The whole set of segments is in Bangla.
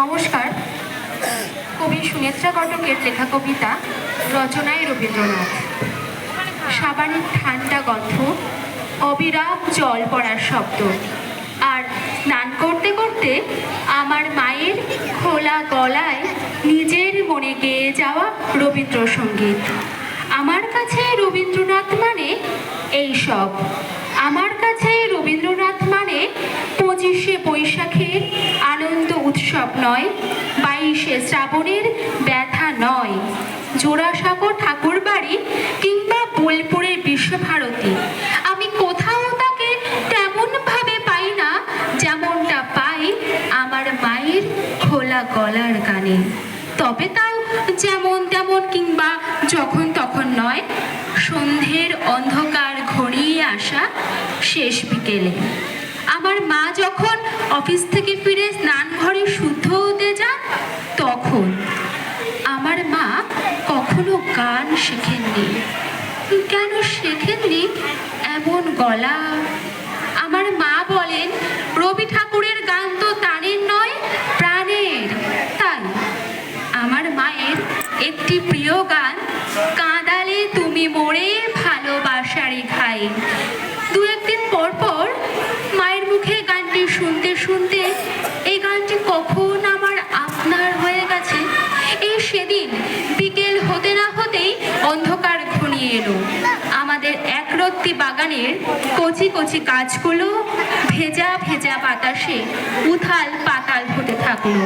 নমস্কার। কবি সুনেত্রা কটকের লেখা কবিতা রচনায় রবীন্দ্রনাথ। সাবানের ঠান্ডা গন্ধ, অবিরাম জল পড়ার শব্দ। আর স্নান করতে করতে আমার মায়ের খোলা গলায় নিজের মনে গেয়ে যাওয়া রবীন্দ্রসঙ্গীত। আমার কাছে রবীন্দ্রনাথ মানে এই সব আমার কাছে রবীন্দ্রনাথ মানে পঁচিশে বৈশাখের আনন্দ উৎসব নয়, বাইশে শ্রাবণের ব্যথা নয়। জোড়াসাগর ঠাকুর বাড়ি কিংবা বোলপুরের বিশ্বভারতী। আমি কোথাও তাকে তেমনভাবে পাই না, যেমনটা পাই আমার মায়ের খোলা গলার গানে। তবে তাও যেমন তেমন কিংবা যখন তখন নয়, সন্ধ্যের অন্ধকার ঘনিয়ে আসা শেষ বিকেলে। মা যখন অফিস থেকে ফিরে স্নান ঘরে শুদ্ধ হতে যান, তখন আমার মা কখনো গান শেখেননি। কেন শেখেননি? এমন গলা। আমার মা বলেন, রবি ঠাকুরের গান তো তানের নয়, প্রাণের। তাই আমার মায়ের একটি প্রিয় গান, কাঁদালে তুমি মোড়ে বিকেল হতে না হতেই অন্ধকার ঘনিয়ে এলো। আমাদের একরত্তি বাগানের কচি কচি গাছগুলো ভেজা ভেজা বাতাসে উথাল পাতাল হতে থাকল।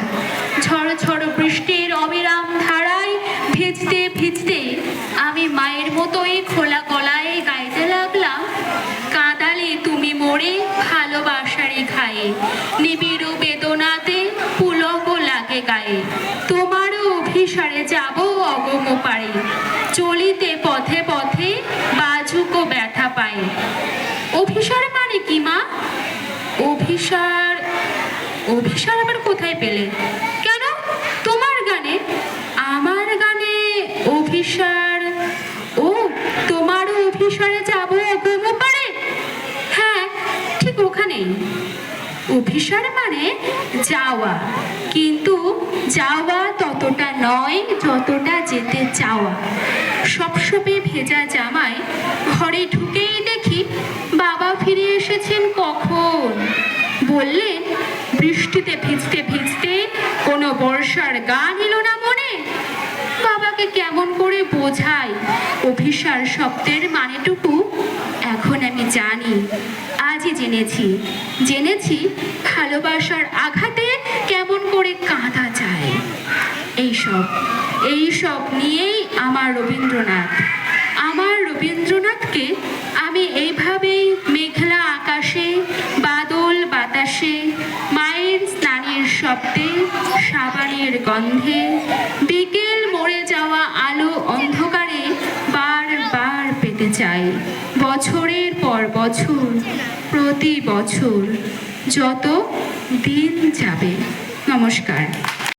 ঝড় ঝড় বৃষ্টির অবিরাম ধারায় ভিজতে ভিজতে আমি মায়ের মতোই খোলা গলায় গাইতে লাগলাম, কাঁদালে তুমি মোড়ে ভালোবাসারে খায়ে নিবিড় বেদনাতে পুলক লাগে গায়ে। অভিসারে যাব অগম পারে চলিতে পথে পথে বাজুকো ব্যথা পায়। অভিসার মানে কি, মা? অভিসার অভিসার আবার কোথায় পেলে? কেন? তোমার গানে। আমার গানে অভিসার। ও তোমারও অভিসারে যাব অগম পারে হ্যাঁ ঠিক ওখানেই। অভিসার মানে যাওয়া। কিন্তু যাওয়া ততটা নয়, যতটা যেতে চাওয়া। সবসময় ভেজা জামায় ঘরে ঢুকেই দেখি বাবা ফিরে এসেছেন কখন? বললেন বৃষ্টিতে ভিজতে ভিজতে কোনো বর্ষার গান এলো না মনে? বাবাকে কেমন করে বোঝাই? অভিসার শব্দের মানেটুকু এখন আমি জানি। আজই জেনেছি। জেনেছি ভালোবাসার আঘাতে কেমন করে কাঁদা যায় এইসব এইসব নিয়েই আমার রবীন্দ্রনাথ। আমার রবীন্দ্রনাথকে আমি এইভাবেই মেঘলা আকাশে, বাদল বাতাসে, মায়ের স্নানের শব্দে, সাবানের গন্ধে, বিকেল মরে যাওয়া আলো অন্ধকারে বারবার পেতে চাই। বছরের পর বছর, প্রতি বছর যত দিন যাবে। নমস্কার।